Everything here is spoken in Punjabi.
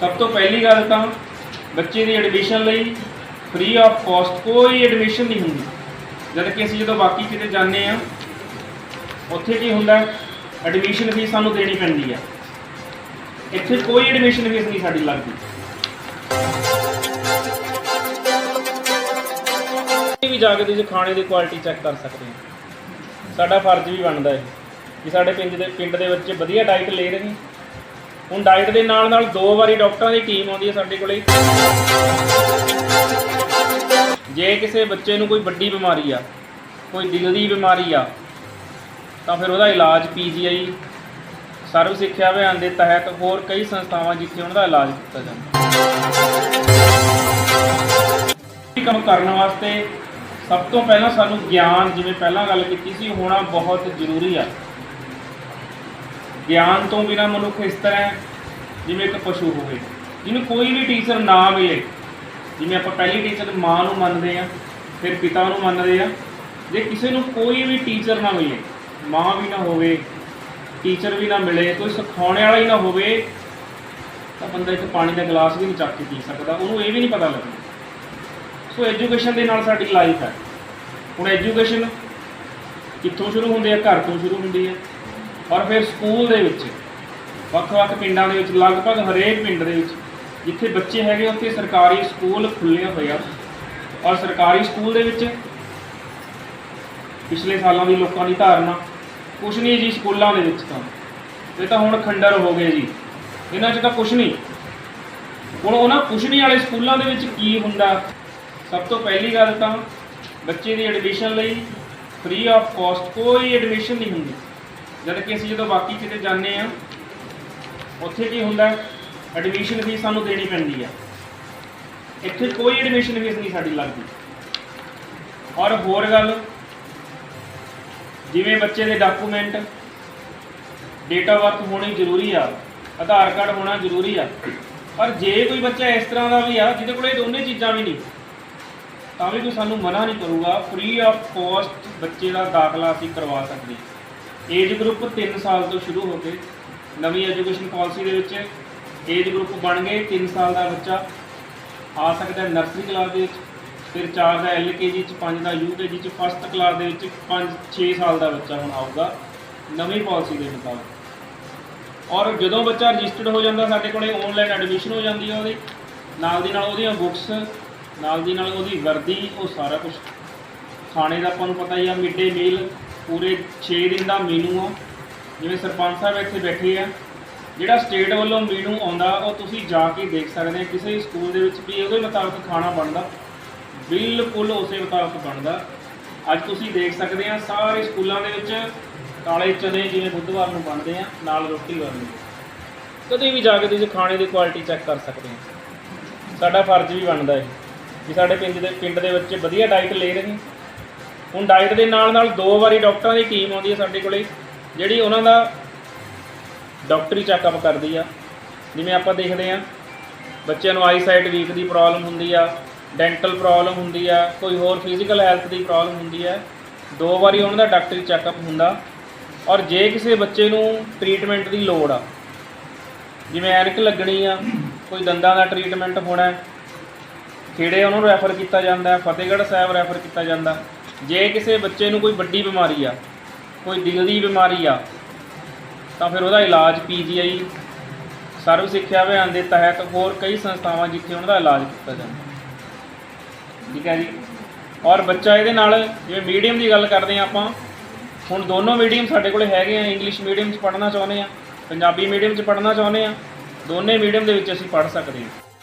ਸਭ ਤੋਂ ਪਹਿਲੀ ਗੱਲ ਤਾਂ ਬੱਚੇ ਦੀ ਐਡਮਿਸ਼ਨ ਲਈ ਫ੍ਰੀ ਆਫ ਕਾਸਟ ਕੋਈ ਐਡਮਿਸ਼ਨ ਨਹੀਂ ਹੁੰਦੀ। ਜਦ ਕਿ ਅਸੀਂ ਜਦੋਂ ਬਾਕੀ ਕਿਤੇ ਜਾਂਦੇ ਆ ਉੱਥੇ ਕੀ ਹੁੰਦਾ ਐਡਮਿਸ਼ਨ ਫੀਸ ਸਾਨੂੰ ਦੇਣੀ ਪੈਂਦੀ ਆ। ਇੱਥੇ ਕੋਈ ਐਡਮਿਸ਼ਨ ਫੀਸ ਨਹੀਂ ਸਾਡੀ ਲੱਗਦੀ। ਵੀ ਜਾ ਕੇ ਤੁਸੀਂ ਖਾਣੇ ਦੀ ਕੁਆਲਿਟੀ ਚੈੱਕ ਕਰ ਸਕਦੇ ਹੋ। ਸਾਡਾ ਫਰਜ਼ ਵੀ ਬਣਦਾ ਹੈ ਕਿ ਸਾਡੇ ਪਿੰਡ ਦੇ ਪਿੰਡ ਦੇ ਬੱਚੇ ਵਧੀਆ ਡਾਈਟ ਲੈ ਰਹੇ ਨੇ। ਹੁਣ ਡਾਈਟ ਦੇ ਨਾਲ ਨਾਲ ਦੋ ਵਾਰੀ ਡਾਕਟਰਾਂ ਦੀ ਟੀਮ ਆਉਂਦੀ ਹੈ ਸਾਡੇ ਕੋਲੇ। ਜੇ ਕਿਸੇ ਬੱਚੇ ਨੂੰ ਕੋਈ ਵੱਡੀ ਬਿਮਾਰੀ ਆ, ਕੋਈ ਦਿਲ ਦੀ ਬਿਮਾਰੀ ਆ, ਤਾਂ ਫਿਰ ਉਹਦਾ ਇਲਾਜ ਪੀਜੀਆਈ ਸਰਵ ਸਿੱਖਿਆ ਅਭਿਆਨ ਦੇ ਤਹਿਤ ਹੋਰ ਕਈ ਸੰਸਥਾਵਾਂ ਜਿੱਥੇ ਉਹਨਾਂ ਦਾ ਇਲਾਜ ਕੀਤਾ ਜਾਂਦਾ। ਇਹ ਕੰਮ ਕਰਨ ਵਾਸਤੇ ਸਭ ਤੋਂ ਪਹਿਲਾਂ ਸਾਨੂੰ ਗਿਆਨ, ਜਿਵੇਂ ਪਹਿਲਾਂ ਗੱਲ ਕੀਤੀ ਸੀ, ਹੋਣਾ ਬਹੁਤ ਜ਼ਰੂਰੀ ਆ। ਗਿਆਨ ਤੋਂ ਬਿਨਾ ਮਨੁੱਖ ਇਸ ਤਰ੍ਹਾਂ ਹੈ, ਜਿਵੇਂ ਇੱਕ ਪਸ਼ੂ ਹੋਵੇ, ਜਿਹਨੂੰ ਕੋਈ ਵੀ ਟੀਚਰ ਨਾ ਮਿਲੇ, ਜਿਵੇਂ ਆਪਾਂ ਪਹਿਲੀ ਟੀਚਰ ਮਾਂ ਨੂੰ ਮੰਨਦੇ ਆ ਫਿਰ ਪਿਤਾ ਨੂੰ ਮੰਨਦੇ ਆ ਜੇ ਕਿਸੇ ਨੂੰ ਕੋਈ ਵੀ ਟੀਚਰ ਨਾ ਮਿਲੇ, ਮਾਂ ਵੀ ਨਾ ਹੋਵੇ ਟੀਚਰ ਵੀ ਨਾ ਮਿਲੇ, ਕੋਈ ਸਿਖਾਉਣ ਵਾਲਾ ਹੀ ਨਾ ਹੋਵੇ, ਤਾਂ ਬੰਦਾ ਇੱਕ ਪਾਣੀ ਦਾ ਗਲਾਸ ਵੀ ਨਹੀਂ ਚੱਕ ਕੇ ਪੀ ਸਕਦਾ, ਉਹਨੂੰ ਇਹ ਵੀ ਨਹੀਂ ਪਤਾ ਲੱਗਦਾ। ਸੋ ਐਜੂਕੇਸ਼ਨ ਦੇ ਨਾਲ ਸਾਡੀ ਲਾਈਫ ਹੈ। ਹੁਣ ਐਜੂਕੇਸ਼ਨ ਕਿੱਥੋਂ ਸ਼ੁਰੂ ਹੁੰਦੀ ਹੈ? ਘਰ ਤੋਂ ਸ਼ੁਰੂ ਹੁੰਦੀ ਹੈ। ਔਰ ਫਿਰ ਸਕੂਲ ਦੇ ਵਿੱਚ, ਵੱਖ-ਵੱਖ ਪਿੰਡਾਂ ਦੇ ਵਿੱਚ, ਲਗਭਗ ਹਰੇਕ ਪਿੰਡ ਦੇ ਵਿੱਚ, ਜਿੱਥੇ ਬੱਚੇ ਹੈਗੇ ਉੱਥੇ ਸਰਕਾਰੀ ਸਕੂਲ ਖੁੱਲ੍ਹੇ ਹੋਏ ਆ ਔਰ ਸਰਕਾਰੀ ਸਕੂਲ ਦੇ ਵਿੱਚ ਪਿਛਲੇ ਸਾਲਾਂ ਦੀ ਲੋਕਾਂ ਦੀ ਧਾਰਨਾ ਕੁਛ ਨਹੀਂ ਜੀ ਸਕੂਲਾਂ ਦੇ ਵਿੱਚ ਤਾਂ। ਇਹ ਤਾਂ ਹੁਣ ਖੰਡਰ ਹੋ ਗਏ ਜੀ। ਇਹਨਾਂ 'ਚ ਤਾਂ ਕੁਛ ਨਹੀਂ। ਹੁਣ ਉਹਨਾਂ ਕੁਛ ਨਹੀਂ ਵਾਲੇ ਸਕੂਲਾਂ ਦੇ ਵਿੱਚ ਕੀ ਹੁੰਦਾ? ਸਭ ਤੋਂ ਪਹਿਲੀ ਗੱਲ ਤਾਂ ਬੱਚੇ ਦੀ ਐਡਮਿਸ਼ਨ ਲਈ ਫ੍ਰੀ ਆਫ ਕਾਸਟ ਕੋਈ ਐਡਮਿਸ਼ਨ ਨਹੀਂ ਹੁੰਦੀ। ਜਦ ਕਿ ਅਸੀਂ ਜਦੋਂ ਬਾਕੀ ਕਿਤੇ ਜਾਂਦੇ ਆ ਉੱਥੇ ਕੀ ਹੁੰਦਾ ਐਡਮਿਸ਼ਨ ਫੀਸ ਸਾਨੂੰ ਦੇਣੀ ਪੈਂਦੀ ਆ। ਇੱਥੇ ਕੋਈ ਐਡਮਿਸ਼ਨ ਫੀਸ ਨਹੀਂ ਸਾਡੀ ਲੱਗਦੀ। ਔਰ ਹੋਰ ਗੱਲ, ਜਿਵੇਂ ਬੱਚੇ ਦੇ ਡਾਕੂਮੈਂਟ ਡੇਟ ਆਫ ਬਰਥ ਹੋਣੀ ਜ਼ਰੂਰੀ ਆ, ਆਧਾਰ ਕਾਰਡ ਹੋਣਾ ਜ਼ਰੂਰੀ ਆ, ਪਰ ਜੇ ਕੋਈ ਬੱਚਾ ਇਸ ਤਰ੍ਹਾਂ ਦਾ ਵੀ ਆ, ਜਿਹਦੇ ਕੋਲ ਇਹ ਦੋਨੇ ਚੀਜ਼ਾਂ ਵੀ ਨਹੀਂ, ਤਾਂ ਵੀ ਕੋਈ ਸਾਨੂੰ ਮਨਾ ਨਹੀਂ ਕਰੂਗਾ ਫ੍ਰੀ ਆਫ ਕੋਸਟ ਬੱਚੇ ਦਾ ਦਾਖਲਾ ਅਸੀਂ ਕਰਵਾ ਸਕਦੇ ਹਾਂ। ਏਜ ਗਰੁੱਪ 3 ਸਾਲ ਤੋਂ ਸ਼ੁਰੂ ਹੋ ਕੇ ਨਵੀਂ ਐਜੂਕੇਸ਼ਨ ਪਾਲਿਸੀ ਦੇ ਵਿੱਚ ਏਜ ਗਰੁੱਪ ਬਣ ਗਏ 3 ਸਾਲ ਦਾ ਬੱਚਾ ਆ ਸਕਦਾ ਨਰਸਰੀ ਕਲਾਸ ਦੇ ਵਿੱਚ, ਫਿਰ 4 ਦਾ ਐਲਕੇਜੀ ਚ 5 ਦਾ ਯੂਕੇਜੀ ਚ ਫਸਟ ਕਲਾਸ ਦੇ ਵਿੱਚ 5 6 ਸਾਲ ਦਾ ਬੱਚਾ ਹੁਣ ਆਊਗਾ ਨਵੀਂ ਪਾਲਿਸੀ ਦੇ ਮੁਤਾਬਕ। ਔਰ ਜਦੋਂ ਬੱਚਾ ਰਜਿਸਟਰਡ ਹੋ ਜਾਂਦਾ ਸਾਡੇ ਕੋਲੇ ਆਨਲਾਈਨ ਐਡਮਿਸ਼ਨ ਹੋ ਜਾਂਦੀ ਹੈ ਉਹਦੀ, ਨਾਲ ਦੀ ਨਾਲ ਉਹਦੀਆਂ ਬੁੱਕਸ ਨਾਲ ਦੀ ਨਾਲ ਉਹਦੀ ਵਰਦੀ, ਉਹ ਸਾਰਾ ਕੁਝ ਖਾਣੇ ਦਾ ਆਪਾਂ ਨੂੰ ਪਤਾ ਹੀ ਆ ਮਿਡ ਡੇ ਮੀਲ ਪੂਰੇ 6 ਦਿਨ ਦਾ ਮੀਨੂ ਆ। ਜਿਵੇਂ ਸਰਪੰਚ ਸਾਹਿਬ ਇੱਥੇ ਬੈਠੇ ਆ, ਜਿਹੜਾ ਸਟੇਟ ਵੱਲੋਂ ਮੀਨੂ ਆਉਂਦਾ, ਉਹ ਤੁਸੀਂ ਜਾ ਕੇ ਦੇਖ ਸਕਦੇ ਆ। ਕਿਸੇ ਸਕੂਲ ਦੇ ਵਿੱਚ ਵੀ ਉਹਦੇ ਮੁਤਾਬਕ ਖਾਣਾ ਬਣਦਾ। ਬਿਲਕੁਲ ਉਸੇ ਮੁਤਾਬਕ ਬਣਦਾ। ਅੱਜ ਤੁਸੀਂ ਦੇਖ ਸਕਦੇ ਆ, ਸਾਰੇ ਸਕੂਲਾਂ ਦੇ ਵਿੱਚ ਕਾਲੇ ਚਨੇ ਜਿਵੇਂ ਬੁੱਧਵਾਰ ਨੂੰ ਬਣਦੇ ਆ, ਨਾਲ ਰੋਟੀ ਬਣਦੀ ਕਦੇ ਵੀ ਜਾ ਕੇ ਤੁਸੀਂ ਖਾਣੇ ਦੀ ਕੁਆਲਿਟੀ ਚੈੱਕ ਕਰ ਸਕਦੇ ਆ। ਸਾਡਾ ਫਰਜ਼ ਵੀ ਬਣਦਾ ਹੈ ਕਿ ਸਾਡੇ ਪਿੰਡ ਦੇ ਪਿੰਡ ਦੇ ਬੱਚੇ ਵਧੀਆ ਡਾਈਟ ਲੈ ਰਹੇ ਨੇ। ਹੁਣ ਡਾਈਟ ਦੇ ਨਾਲ ਨਾਲ ਦੋ ਵਾਰੀ ਡਾਕਟਰਾਂ ਦੀ ਟੀਮ ਆਉਂਦੀ ਹੈ ਸਾਡੇ ਕੋਲੇ, ਜਿਹੜੀ ਉਹਨਾਂ ਦਾ ਡਾਕਟਰੀ ਚੈੱਕਅਪ ਕਰਦੀ ਆ। ਜਿਵੇਂ ਆਪਾਂ ਦੇਖਦੇ ਆ ਬੱਚਿਆਂ ਨੂੰ ਆਈਸਾਈਟ ਵੀਕ ਦੀ ਪ੍ਰੋਬਲਮ ਹੁੰਦੀ ਆ ਡੈਂਟਲ ਪ੍ਰੋਬਲਮ ਹੁੰਦੀ ਆ, ਕੋਈ ਹੋਰ ਫਿਜ਼ੀਕਲ ਹੈਲਥ ਦੀ ਪ੍ਰੋਬਲਮ ਹੁੰਦੀ ਆ, ਦੋ ਵਾਰੀ ਉਹਨਾਂ ਦਾ ਡਾਕਟਰੀ ਚੈੱਕਅਪ ਹੁੰਦਾ। ਔਰ ਜੇ ਕਿਸੇ ਬੱਚੇ ਨੂੰ ਟ੍ਰੀਟਮੈਂਟ ਦੀ ਲੋੜ ਆ, ਜਿਵੇਂ ਐਨਕ ਲੱਗਣੀ ਆ, ਕੋਈ ਦੰਦਾਂ ਦਾ ਟ੍ਰੀਟਮੈਂਟ ਹੋਣਾ, ਖੇੜੇ ਉਹਨੂੰ ਰੈਫਰ ਕੀਤਾ ਜਾਂਦਾ, ਫਤਿਹਗੜ੍ਹ ਸਾਹਿਬ ਰੈਫਰ ਕੀਤਾ ਜਾਂਦਾ। ਜੇ ਕਿਸੇ ਬੱਚੇ ਨੂੰ ਕੋਈ ਵੱਡੀ ਬਿਮਾਰੀ ਆ, ਕੋਈ ਦਿਲ ਦੀ ਬਿਮਾਰੀ ਆ, ਤਾਂ ਫਿਰ ਉਹਦਾ ਇਲਾਜ ਪੀਜੀਆਈ, ਸਰਵ ਸਿੱਖਿਆ ਅਭਿਆਨ ਦੇ ਤਹਿਤ ਹੋਰ ਕਈ ਸੰਸਥਾਵਾਂ ਜਿੱਥੇ ਉਹਨਾਂ ਦਾ ਇਲਾਜ ਕੀਤਾ ਜਾਂਦਾ। ਠੀਕ ਹੈ ਜੀ? ਔਰ ਬੱਚਾ ਇਹਦੇ ਨਾਲ, ਜਿਵੇਂ ਮੀਡੀਅਮ ਦੀ ਗੱਲ ਕਰਦੇ ਹਾਂ ਆਪਾਂ, ਹੁਣ ਦੋਨੋਂ ਮੀਡੀਅਮ ਸਾਡੇ ਕੋਲ ਹੈਗੇ ਆ ਇੰਗਲਿਸ਼ ਮੀਡੀਅਮ 'ਚ ਪੜ੍ਹਨਾ ਚਾਹੁੰਦੇ ਆ, ਪੰਜਾਬੀ ਮੀਡੀਅਮ 'ਚ ਪੜ੍ਹਨਾ ਚਾਹੁੰਦੇ ਆ, ਦੋਨੇ ਮੀਡੀਅਮ ਦੇ ਵਿੱਚ ਅਸੀਂ ਪੜ੍ਹ ਸਕਦੇ ਹਾਂ।